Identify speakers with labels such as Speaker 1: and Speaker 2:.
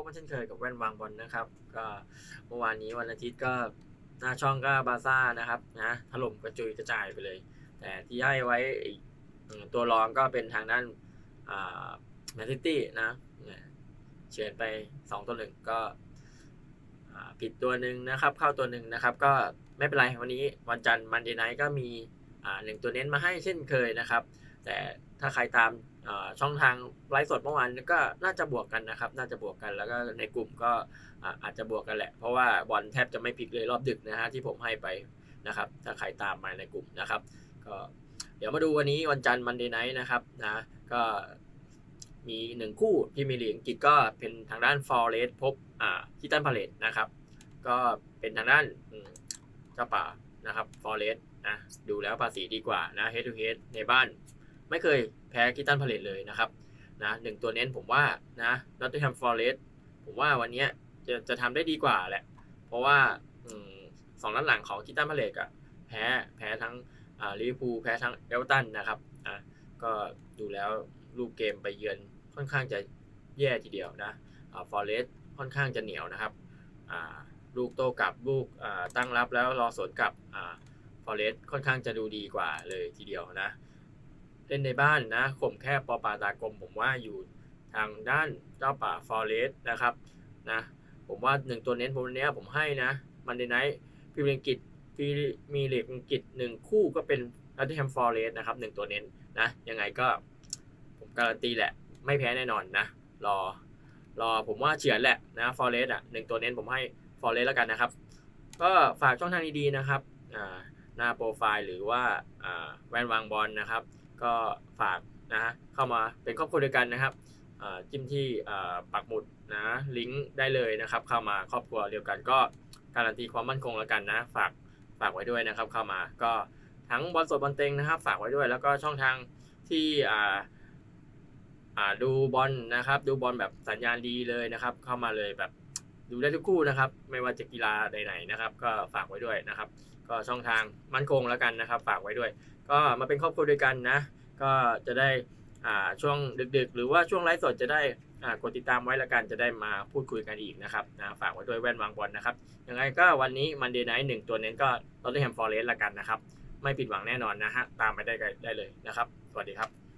Speaker 1: บกันเช่นเคยกับแว่นวางบอลนะครับ ก็เมื่อวานนี้วันอาทิตย์ก็หน้าช่องก็บาซ่านะครับนะถล่มกระจุยกระจายไปเลย แต่ที่ให้ไว้อีกตัวรองก็เป็นทางด้านแมนซิตี้นะเนี่ยเฉือนไป2ตัวหนึ่งก็ผิดตัวหนึ่งนะครับ เข้าตัวหนึ่งนะครับ ก็ไม่เป็นไรวันนี้วันจันทร์มันเดย์ไนท์ก็มีอ่าหนึ่งตัวเน้นมาให้เช่นเคยนะครับ แต่ถ้าใครตามช่องทางไลฟ์สดเมื่อวานก็น่าจะบวกกันนะครับ น่าจะบวกกันแล้วก็ในกลุ่มก็อาจจะบวกกันแหละ เพราะว่าบอลแทบจะไม่พลิกเลยรอบดึกนะฮะที่ผมให้ไปนะครับ ถ้าใครตามมาในกลุ่มนะครับก็เดี๋ยวมาดูวันนี้วันจันทร์มันเดย์ไนท์นะครับนะก็มีหนึ่งคู่พรีเมียร์ลีกอังกฤษก็เป็นทางด้านฟอร์เรสพบอ่าคิตันพาเลตนะครับ ก็เป็นทางด้านเจ้าป่านะครับฟอร์เรสนะดูแล้วภาษีดีกว่านะ head to head ในบ้าน ไม่เคยแพ้คิตันพาเลตเลยนะครับนะหนึ่งตัวเน้นผมว่านะนอตติแฮมฟอร์เรสผมว่าวันนี้จะจะทำได้ดีกว่าแหละ เพราะว่าอสองนัดหลังของคิตันพาเลตอะแพ้แพ้ทั้งลิเวอร์พูลแพ้ทั้งเอเวอตันนะครับอะก็ดูแล้วรูปเกมไปเยือนค่อนข้างจะแย่ทีเดียวนะอ่าฟอร์เรสค่อนข้างจะเหนียวนะครับอ่าลูกโต้กลับลูกตั้งรับแล้วรอสวนกลับอ่าฟอร์เรสค่อนข้างจะดูดีกว่าเลยทีเดียวนะ เล่นในบ้านนะข่มแค่ปอปาตากลม ผมว่าอยู่ทางด้านเจ้าป่าฟอเรสนะครับนะผมว่าหนึ่งตัวเน้นผมวันเนี้ยผมให้นะมันในไนท์พรีเมียร์อังกฤษพีมีเลกอังกฤษหนึ่งคู่ก็เป็นนอตติแฮมฟอเรสนะครับหนึ่งตัวเน้นนะยังไงก็ ผมการันตีแหละ ไม่แพ้แน่นอนนะ รอ รอผมว่าเฉือนแหละนะฟอเรสอะหนึ่งตัวเน้นผมให้ฟอเรสแล้วกันนะครับ ก็ฝากช่องทางดีๆนะครับอ่าหน้าโปรไฟล์หรือว่าอ่าแวนวางบอลนะครับ ก็ฝากนะฮะเข้ามาเป็นครอบครัวเดียวกันนะครับจิ้มที่ปักหมุดนะลิงก์ได้เลยนะครับ เข้ามาครอบครัวเดียวกันก็การันตีความมั่นคงแล้วกันนะ ฝากฝากไว้ด้วยนะครับ เข้ามาก็ทั้งบอลสดบอลเต็งนะครับ ฝากไว้ด้วย แล้วก็ช่องทางที่ดูบอลนะครับ ดูบอลแบบสัญญาณดีเลยนะครับ เข้ามาเลยแบบดูได้ทุกคู่นะครับ ไม่ว่าจะกีฬาใดๆนะครับ ก็ฝากไว้ด้วยนะครับ ก็ช่องทางมั่นคงแล้วกันนะครับ ฝากไว้ด้วย ก็มาเป็นครอบครัวด้วยกันนะ ก็จะได้ช่วงดึกๆ หรือว่าช่วงไลฟ์สดจะได้กดติดตามไว้ละกันจะได้มาพูดคุยกันอีกนะครับนะฝากไว้ด้วยแว่นวางบอลนะครับยังไงก็วันนี้มันเดย์ไนท์หนึ่งตัวเน้นก็ลอตเทอร์แฮมฟอร์เรสต์ละกันนะครับ ไม่ผิดหวังแน่นอนนะฮะตามไปได้ได้เลยนะครับ สวัสดีครับ